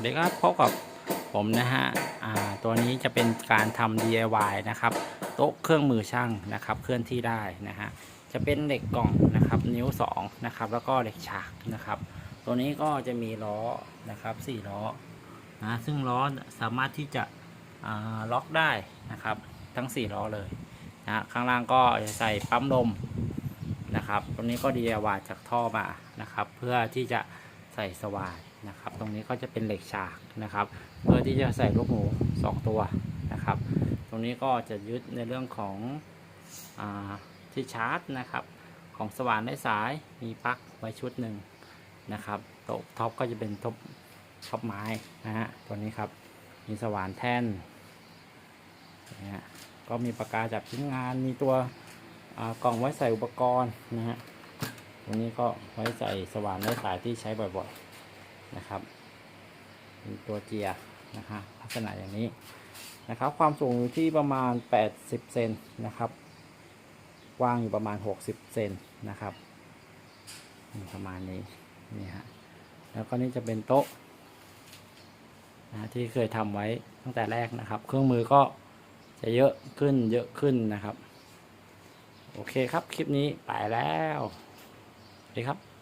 วัสดีครับพบกับผมนะฮะอ่าตัวนี้จะเป็นการทำ DIY นะครับ โต๊ะเครื่องมือช่างนะครับ เคลื่อนที่ได้นะฮะจะเป็นเหล็กกล่องนะครับ นิ้ว2นะครับแล้วก็เหล็กฉากนะครับ ตัวนี้ก็จะมีล้อนะครับ4ล้อนะซึ่งล้อสามารถที่จะอ่าล็อกได้นะครับ ทั้ง 4 ล้อเลยนะข้างล่างก็จะใส่ปั๊มลมนะครับตรงนี้ก็ DIY จากท่อมานะครับ เพื่อที่จะใส่สว่าน นะครับ ตรงนี้ก็จะเป็นเหล็กฉากนะครับ เพื่อที่จะใส่ลูกหมูสองตัวนะครับ ตรงนี้ก็จะยึดในเรื่องของอที่ชาร์จนะครับ ของสว่านได้สายมีปลั๊กไว้ชุดหนึ่งนะครับโต๊ะท็อปก็จะเป็นท็อปท็อปไม้นะฮะตัวนี้ครับมีสว่านแท่นนะฮะก็มีปากกาจับชิ้นงานมีตัวกล่องไว้ใส่อุปกรณ์นะฮะตรงนี้ก็ไว้ใส่สว่านได้สายที่ใช้บ่อยๆ นะครับมีตัวเจียนะฮะลักษณะอย่างนี้นะครับความสูงอยู่ที่ประมาณ 80 เซนนะครับกว้างอยู่ประมาณ 60 เซนนะครับประมาณนี้นี่ฮะแล้วก็นี่จะเป็นโต๊ะนะที่เคยทำไว้ตั้งแต่แรกนะครับ เครื่องมือก็จะเยอะขึ้นเยอะขึ้นนะครับ โอเคครับ คลิปนี้ไปแล้ว สวัสดีครับ